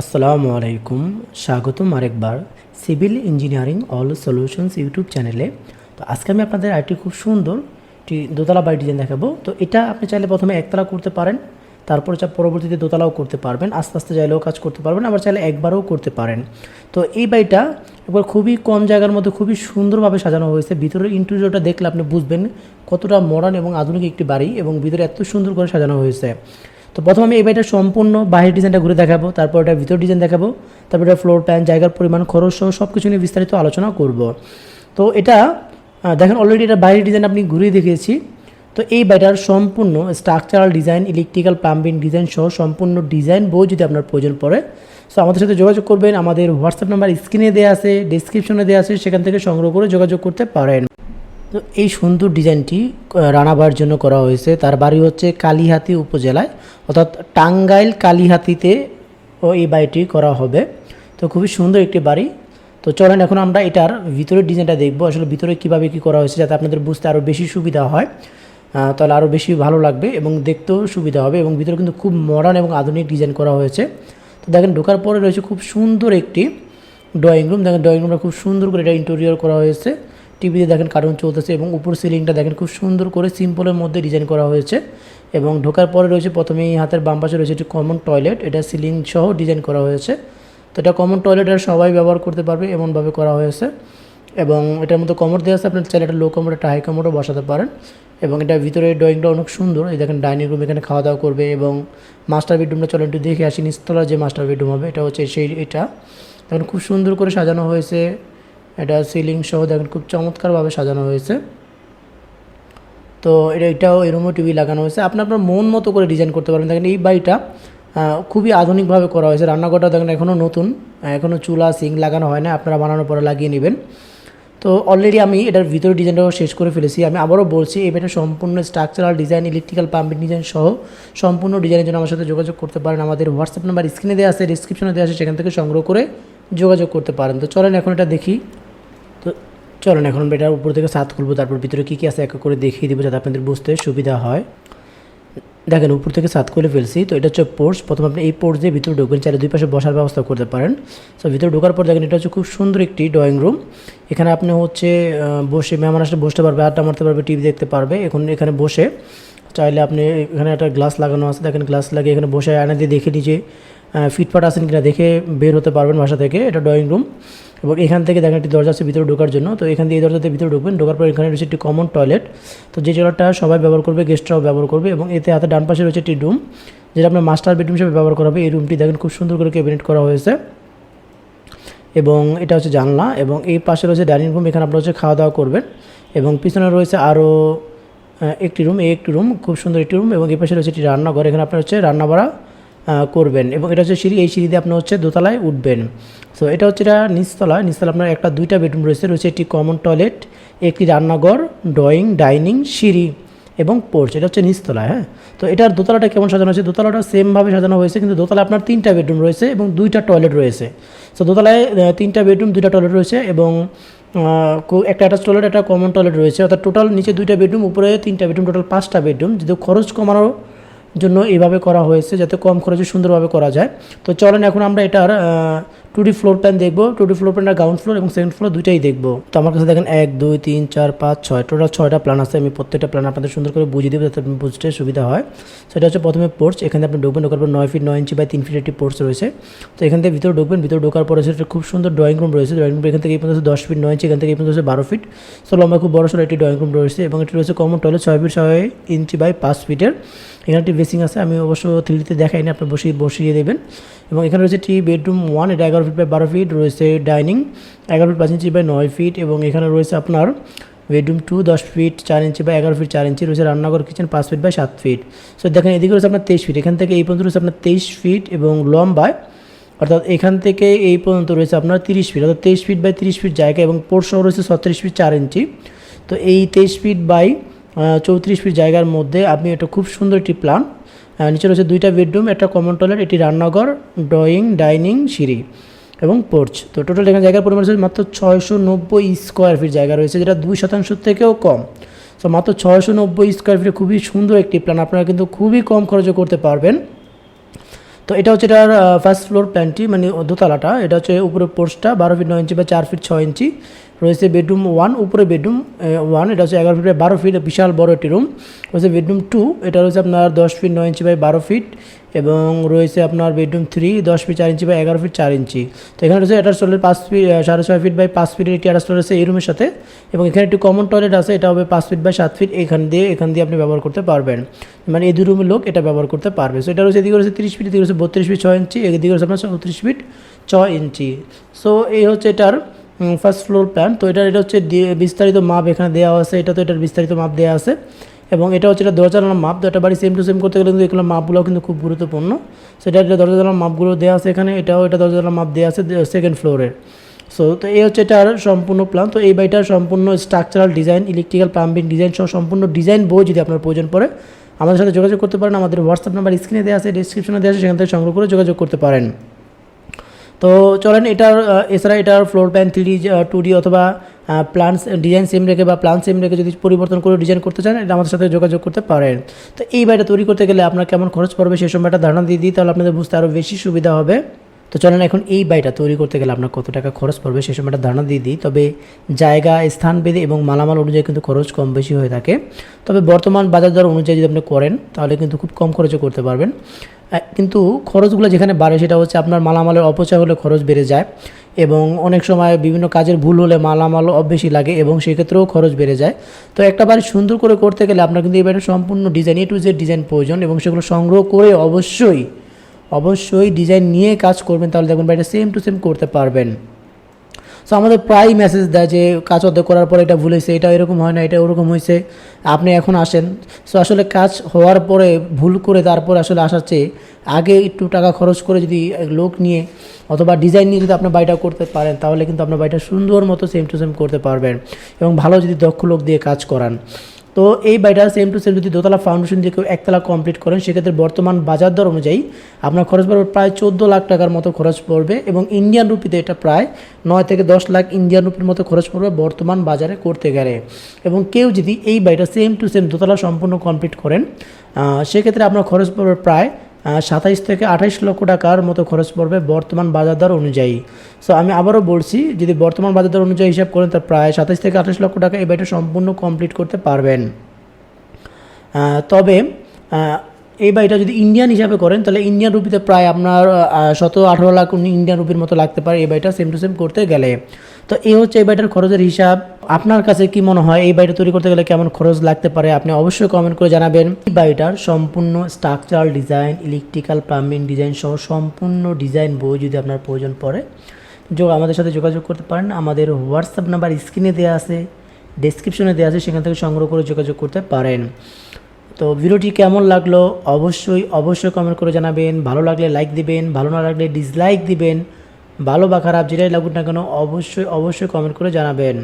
আসসালামু আলাইকুম, স্বাগতম আরেকবার civil engineering all solutions YouTube চ্যানেলে। তো আজকে আমি আপনাদের আরেকটি খুব সুন্দর একটি দোতলা বাড়ি ডিজাইন দেখাবো। তো এটা আপনি চাইলে প্রথমে একতলা করতে পারেন, তারপর চা পরবর্তীতে দোতলাও করতে পারবেন, আস্তে আস্তে চাইলেও কাজ করতে পারবেন, আবার চাইলে একবারও করতে পারেন। তো এই বাড়িটা একবার খুবই কম জায়গার মধ্যে খুবই সুন্দরভাবে সাজানো হয়েছে। ভিতরের ইন্টেরিয়রটা দেখলে আপনি বুঝবেন কতটা মডার্ন এবং আধুনিক একটি বাড়ি এবং ভিতরে এত সুন্দর করে সাজানো হয়েছে। তো প্রথমে আমি এই বাড়িটা সম্পূর্ণ বাইরের ডিজাইনটা ঘুরে দেখাবো, তারপর এটা ভিতর ডিজাইন দেখাবো, তারপর এটা ফ্লোর প্ল্যান জায়গার পরিমাণ, খরচ সহ সব কিছু নিয়ে বিস্তারিত আলোচনা করব। তো এটা দেখেন অলরেডি এটা বাইরের ডিজাইন আপনি ঘুরিয়ে দেখিয়েছি। তো এই বাড়িটার সম্পূর্ণ structural design electrical plumbing design সহ সম্পূর্ণ ডিজাইন বই যদি আপনার প্রয়োজন পড়ে সো আমাদের সাথে যোগাযোগ করবেন, আমাদের হোয়াটসঅ্যাপ নাম্বার স্ক্রিনে দেওয়া আছে ডিসক্রিপশনে দেওয়া আছে, সেখান থেকে সংগ্রহ করে যোগাযোগ করতে পারেন। তো এই সুন্দর ডিজাইনটি রানাবার জন্য করা হয়েছে। তার বাড়ি হচ্ছে কালিহাতি উপজেলায়। অর্থাৎ টাঙ্গাইল কালিহাতিতে ও এই বাড়িটি করা হবে। তো খুবই সুন্দর একটি বাড়ি। তো চলেন এখন আমরা এটার ভিতরের ডিজাইনটা দেখব, আসলে ভিতরে কীভাবে কী করা হয়েছে, যাতে আপনাদের বুঝতে আরও বেশি সুবিধা হয়। তাহলে আরও বেশি ভালো লাগবে এবং দেখতেও সুবিধা হবে এবং ভিতরে কিন্তু খুব মডার্ন এবং আধুনিক ডিজাইন করা হয়েছে। তো দেখেন, ঢোকার পরে রয়েছে খুব সুন্দর একটি ড্রয়িং রুম দেখেন ড্রয়িং রুমটা খুব সুন্দর করে এটা ইন্টেরিয়র করা হয়েছে। টিভিতে দেখেন কার্টুন চলতেছে এবং উপর সিলিংটা দেখেন খুব সুন্দর করে সিম্পলের মধ্যে ডিজাইন করা হয়েছে এবং ঢোকার পরে রয়েছে প্রথমেই হাতের বাম পাশে রয়েছে একটি কমন টয়লেট এটা সিলিং সহ ডিজাইন করা হয়েছে। তো এটা কমন টয়লেট আর সবাই ব্যবহার করতে পারবে, এমনভাবে করা হয়েছে। এবং এটার মধ্যে কমর দেওয়া আছে, আপনার চাইলে একটা লো কমর একটা হাই কমরও বসাতে পারেন। এবং এটা ভিতরে ড্রয়িংটা অনেক সুন্দর, এই দেখেন ডাইনিং রুম এখানে খাওয়া দাওয়া করবে এবং মাস্টার বেডরুমটা চলেন একটু দেখে আসি নিচতলার যে মাস্টার বেডরুম হবে, এটা হচ্ছে সেই, এটা। দেখেন খুব সুন্দর করে সাজানো হয়েছে। এটা সিলিং সহ দেখেন খুব চমৎকারভাবে সাজানো হয়েছে। তো এটা এটাও এরমও টিভি লাগানো হয়েছে। আপনি আপনার মন মতো করে ডিজাইন করতে পারবেন। দেখেন এই বাড়িটা খুবই আধুনিকভাবে করা হয়েছে। রান্নাঘরটা দেখেন এখনও নতুন। এখনও চুলা সিং লাগানো হয় না। আপনারা বানানোর পরে লাগিয়ে নেবেন। তো অলরেডি আমি এটার ভিতরে ডিজাইনটাও শেষ করে ফেলেছি। আমি আবারও বলছি, এই বাড়িটা সম্পূর্ণ structural design electrical pumping design সহ সম্পূর্ণ ডিজাইনের জন্য আমার সাথে যোগাযোগ করতে পারেন। আমাদের হোয়াটসঅ্যাপ নাম্বার স্ক্রিনে দেওয়া আছে ডিসক্রিপশনে দেওয়া আছে। সেখান থেকে সংগ্রহ করে যোগাযোগ করতে পারেন। তো চলেন এখন এটা দেখি। চলেন এখন এটার উপর থেকে সাত খুলবো তারপর ভিতরে কী কী আছে এক করে দেখিয়ে দেবো যাতে আপনাদের বুঝতে সুবিধা হয়। দেখেন, উপর থেকে সাত খুলে ফেলছি, তো এটা হচ্ছে পোর্স প্রথমে আপনি এই পোর্স দিয়ে ভিতরে ঢুকবেন, চাইলে দুই পাশে বসার ব্যবস্থা করতে পারেন। সো ভিতরে ঢোকার পর দেখেন, এটা হচ্ছে খুব সুন্দর একটি ড্রয়িং রুম এখানে আপনি হচ্ছে বসে মেহমান আসলে বসতে পারবে, আড্ডা মারতে পারবে, টিভি দেখতে পারবে। এখন এখানে বসে চাইলে আপনি এখানে একটা গ্লাস লাগানো আছে, দেখেন গ্লাস লাগিয়ে এখানে বসে আয়না দিয়ে দেখে নিজে ফিটফাট আছেন কিনা দেখে বের হতে পারবেন বাসা থেকে। এটা ড্রয়িং রুম এবং এখান থেকে দেখেন একটি দরজা আছে ভিতরে ঢোকার জন্য। তো এখান দিয়ে এই দরজাতে ভিতরে ঢুকবেন, ঢোকার পর এখানে রয়েছে একটি কমন টয়লেট তো যে টয়লেটটা সবাই ব্যবহার করবে গেস্টরাও ব্যবহার করবে এবং এতে হাতে ডান পাশে রয়েছে একটি রুম যেটা আপনার মাস্টার বেডরুম হিসেবে ব্যবহার করা হবে। এই রুমটি দেখেন খুব সুন্দর করে ক্যাবিনেট করা হয়েছে। এবং এটা হচ্ছে জানলা এবং এই পাশে রয়েছে ডাইনিং রুম এখানে আপনারা হচ্ছে খাওয়া দাওয়া করবেন। এবং পিছনে রয়েছে আরও একটি রুম এই একটি রুম খুব সুন্দর একটি রুম এবং এই পাশে রয়েছে একটি রান্নাঘর। এখানে আপনার হচ্ছে রান্না বাড়া করবেন। এবং এটা হচ্ছে সিঁড়ি, এই সিঁড়ি দিয়ে আপনি হচ্ছে দোতলায় উঠবেন। সো এটা হচ্ছে এটা নিচতলা। নিচতলা আপনার একটা, দুইটা বেডরুম রয়েছে। রয়েছে একটি কমন টয়লেট একটি রান্নাঘর ড্রয়িং ডাইনিং সিঁড়ি এবং পোর্চ এটা হচ্ছে নিচতলায় হ্যাঁ? তো এটার দোতলাটা কেমন সাজানো হয়েছে? দোতলাটা সেমভাবে সাজানো হয়েছে, কিন্তু দোতলায় আপনার তিনটা বেডরুম রয়েছে এবং দুইটা টয়লেট রয়েছে। সো দোতলায় তিনটা বেডরুম দুইটা টয়লেট রয়েছে এবং একটা অ্যাটাচ টয়লেট একটা কমন টয়লেট রয়েছে। অর্থাৎ টোটাল নিচে দুইটা বেডরুম উপরে তিনটা বেডরুম টোটাল পাঁচটা বেডরুম যেহেতু খরচ কমানোর জন্য এইভাবে করা হয়েছে, যাতে কম খরচে সুন্দরভাবে করা যায়। তো চলেন এখন আমরা এটার টু ডি ফ্লোর প্ল্যান দেখব টু ডি ফ্লোর প্ল্যানটা গ্রাউন্ড ফ্লোর এবং সেকেন্ড ফ্লোর দুইটাই দেখব। তো আমার কাছে দেখেন এক, দুই, তিন, চার, পাঁচ, ছয় টোটাল ছয়টা প্ল্যান আছে। আমি প্রত্যেকটা প্ল্যান আপনাদের সুন্দর করে বুঝিয়ে দেবো যাতে বুঝতে সুবিধা হয়। সেটা হচ্ছে প্রথমে পোর্চ এখানে আপনি ঢুকবেন, ঢোকার পর নয় ফিট নয় ইঞ্চি বাই তিন ফিট একটি পোর্চ রয়েছে। তো এখান থেকে ভিতরে ঢুকবেন, ভিতরে ঢোকার পরে সেটা খুব সুন্দর ড্রয়িং রুম রয়েছে। ড্রয়িং রুম এখান থেকে এই পর্যন্ত দশ ফিট নয় ইঞ্চি এখান থেকে এই পর্যন্ত বারো ফিট সো লম্বা খুব বড় সড়ো একটি ড্রয়িং রুম রয়েছে এবং এটি রয়েছে কমন টয়লেট ছয় ফিট ছয় ইঞ্চি বাই পাঁচ ফিটের এখানে একটি বেসিং আছে, আমি অবশ্য থ্রিতে দেখাইনি, আপনি বসিয়ে বসিয়ে দেবেন। এবং এখানে রয়েছে টি বেডরুম ওয়ান এটা এগারো ফিট বাই বারো ফিট রয়েছে ডাইনিং এগারো ফিট পাঁচ ইঞ্চি বাই নয় ফিট এবং এখানে রয়েছে আপনার বেডরুম টু দশ ফিট চার ইঞ্চি বা এগারো ফিট চার ইঞ্চি, রয়েছে রান্নাঘর কিচেন পাঁচ ফিট বাই সাত ফিট। সো দেখেন এদিকে রয়েছে আপনার তেইশ ফিট, এখান থেকে এই পর্যন্ত রয়েছে আপনার তেইশ ফিট এবং লম্বায় অর্থাৎ এখান থেকে এই পর্যন্ত রয়েছে আপনার তিরিশ ফিট, অর্থাৎ তেইশ ফিট বাই তিরিশ ফিট জায়গা এবং সহ রয়েছে ছত্রিশ ফিট চার ইঞ্চি। তো এই তেইশ ফিট বাই চৌত্রিশ ফিট জায়গার মধ্যে আপনি এটা খুব সুন্দর একটি প্ল্যান নিচে রয়েছে দুইটা বেডরুম একটা কমন টয়লেট একটি রান্নাঘর ড্রয়িং ডাইনিং সিঁড়ি। এবং পোর্চ তো টোটাল এখানে জায়গার পরিমাণ রয়েছে মাত্র ছয়শো নব্বই স্কোয়ার ফিট জায়গা রয়েছে, যেটা দুই শতাংশ থেকেও কম। তো মাত্র ছয়শো নব্বই স্কোয়ার ফিটে খুবই সুন্দর একটি প্ল্যান আপনারা কিন্তু খুবই কম খরচে করতে পারবেন। তো এটা হচ্ছে এটার ফার্স্ট ফ্লোর প্ল্যানটি মানে দোতলাটা। এটা হচ্ছে উপরে পোর্চটা বারো ফিট নয় ইঞ্চি বা চার ফিট ছয় ইঞ্চি রয়েছে বেডরুম ওয়ান, উপরে বেডরুম ওয়ান, এটা হচ্ছে এগারো ফিট বাই বারো ফিট, বিশাল বড় একটি রুম। রয়েছে বেডরুম টু, এটা রয়েছে আপনার দশ ফিট নয় ইঞ্চি বাই বারো ফিট এবং রয়েছে আপনার বেডরুম থ্রি, দশ ফিট চার ইঞ্চি বাই এগারো ফিট চার ইঞ্চি। তো এখানে রয়েছে অ্যাটাচ টয়লেট পাঁচ ফিট সাড়ে ছয় ফিট বাই পাঁচ ফিটের একটি অ্যাটাচ টয়লেট আছে এই রুমের সাথে এবং এখানে একটি কমন টয়লেট আছে, এটা হবে পাঁচ ফিট বাই সাত ফিট, এখান দিয়ে এখান দিয়ে আপনি ব্যবহার করতে পারবেন। মানে এই দু রুমের লোক এটা ব্যবহার করতে পারবে। সো এটা রয়েছে এদিকে রয়েছে তিরিশ ফিট, এদিকে রয়েছে বত্রিশ ফিট ছয় ইঞ্চি, এদিকে রয়েছে আপনার চৌত্রিশ ফিট ছয় ইঞ্চি। সো এই হচ্ছে এটার ফার্স্ট ফ্লোর প্ল্যান তো এটার, এটা হচ্ছে বিস্তারিত মাপ এখানে দেওয়া আছে, এটা তো এটার বিস্তারিত মাপ দেওয়া আছে। এবং এটা হচ্ছে এটা দরজা জানালার মাপ তো এটা বাড়ি সেম টু সেম করতে গেলে কিন্তু এগুলো মাপগুলো কিন্তু খুব গুরুত্বপূর্ণ। সেটা এটা দরজা জানালার মাপগুলো দেওয়া আছে এখানে, এটাও এটা দরজা জানালার মাপ দেওয়া আছে সেকেন্ড ফ্লোরের সো তো এই হচ্ছে এটার সম্পূর্ণ প্ল্যান তো এই বাড়িটার সম্পূর্ণ structural design electrical plumbing design সহ সম্পূর্ণ ডিজাইন বই যদি আপনার প্রয়োজন পড়ে, আমাদের সাথে যোগাযোগ করতে পারেন, আমাদের হোয়াটসঅ্যাপ নাম্বার স্ক্রিনে দেওয়া আছে ডিসক্রিপশনে দেওয়া আছে, সেখান থেকে সংগ্রহ করে যোগাযোগ করতে পারেন। তো চলেন, এটার এছাড়া এটার floor plan three two D অথবা প্লান্স ডিজাইন সেম রেখে বা প্লান সেম রেখে যদি পরিবর্তন করে ডিজাইন করতে চান, এটা আমাদের সাথে যোগাযোগ করতে পারেন। তো এই বাড়িটা তৈরি করতে গেলে আপনার কেমন খরচ পড়বে সেই সময়টা ধারণা দিয়ে দিই, তাহলে আপনাদের বুঝতে আরও বেশি সুবিধা হবে। তো চলেন, এখন এই বাড়িটা তৈরি করতে গেলে আপনার কত টাকা খরচ পড়বে সেই সময়টা ধারণা দিয়ে দিই। তবে জায়গা, স্থান বেঁধে এবং মালামাল অনুযায়ী কিন্তু খরচ কম বেশি হয়ে থাকে। তবে বর্তমান বাজার দর অনুযায়ী যদি আপনি করেন, তাহলে কিন্তু খুব কম খরচে করতে পারবেন। কিন্তু খরচগুলো যেখানে বাড়ে সেটা হচ্ছে আপনার মালামালের অপচয় হলে খরচ বেড়ে যায় এবং অনেক সময় বিভিন্ন কাজের ভুল হলে মালামালও বেশি লাগে এবং সেক্ষেত্রেও খরচ বেড়ে যায়। তো একটা বাড়ি সুন্দর করে করতে গেলে আপনার কিন্তু এই বাড়ির সম্পূর্ণ design A to Z design প্রয়োজন এবং সেগুলো সংগ্রহ করে অবশ্যই অবশ্যই ডিজাইন নিয়ে কাজ করবেন, তাহলে দেখবেন বাড়িটা সেম টু সেম করতে পারবেন। সো আমাদের প্রায় মেসেজ দেয় যে, কাজ অর্ধেক করার পর এটা ভুল হয়েছে, এটা এরকম হয় না, এটা ওরকম হয়েছে, আপনি এখন আসেন। সো আসলে কাজ হওয়ার পরে ভুল করে তারপর আসলে আসার চেয়ে আগে একটু টাকা খরচ করে যদি লোক নিয়ে অথবা ডিজাইন নিয়ে যদি আপনার বাড়িটা করতে পারেন, তাহলে কিন্তু আপনার বাড়িটা সুন্দর মতো সেম টু সেম করতে পারবেন এবং ভালো যদি দক্ষ লোক দিয়ে কাজ করান। তো এই বাড়িটা সেম টু সেম যদি দোতলা ফাউন্ডেশন দিয়ে কেউ একতলা কমপ্লিট করেন, সেক্ষেত্রে বর্তমান বাজার দর অনুযায়ী আপনার খরচ পড়বে প্রায় চোদ্দ লাখ টাকার মতো খরচ পড়বে এবং ইন্ডিয়ান রুপিতে এটা প্রায় নয় থেকে দশ লাখ ইন্ডিয়ান রুপির মতো খরচ পড়বে বর্তমান বাজারে করতে গেলে। এবং কেউ যদি এই বাড়িটা সেম টু সেম দোতলা সম্পূর্ণ কমপ্লিট করেন সেক্ষেত্রে আপনার খরচ পড়বে প্রায় সাতাইশ থেকে আঠাইশ লক্ষ টাকার মতো খরচ পড়বে বর্তমান বাজার দর অনুযায়ী। সো আমি আবারও বলছি, যদি বর্তমান বাজার দর অনুযায়ী হিসাব করেন তার প্রায় সাতাইশ থেকে আঠাইশ লক্ষ টাকা এই বাড়িটা সম্পূর্ণ কমপ্লিট করতে পারবেন। তবে এই বাড়িটা যদি ইন্ডিয়ান হিসাবে করেন, তাহলে ইন্ডিয়ান রুপিতে প্রায় আপনার শত আঠারো লাখ ইন্ডিয়ান রুপির মতো লাগতে পারে এই বাড়িটা সেম টু সেম করতে গেলে। তো এই হচ্ছে এই বাড়িটার খরচের হিসাব। আপনার কাছে কি মনে হয় এই বাড়িটা তৈরি করতে গেলে কেমন খরচ লাগতে পারে? আপনি অবশ্যই কমেন্ট করে জানাবেন। এই বাড়িটার সম্পূর্ণ structural design electrical plumbing design সহ সম্পূর্ণ ডিজাইন বই যদি আপনার প্রয়োজন পড়ে, যোগ আমাদের সাথে যোগাযোগ করতে পারেন। আমাদের হোয়াটসঅ্যাপ নাম্বার স্ক্রিনে দেওয়া আছে ডেসক্রিপশনে দেওয়া আছে, সেখান থেকে সংগ্রহ করে যোগাযোগ করতে পারেন। তো ভিডিওটি কেমন লাগল? অবশ্যই অবশ্যই কমেন্ট করে জানাবেন। ভালো লাগলে লাইক দিবেন, ভালো না লাগলে ডিসলাইক দিবেন। ভালো বা খারাপ, যেটাই লাগুক না কেন, অবশ্যই অবশ্যই কমেন্ট করে জানাবেন।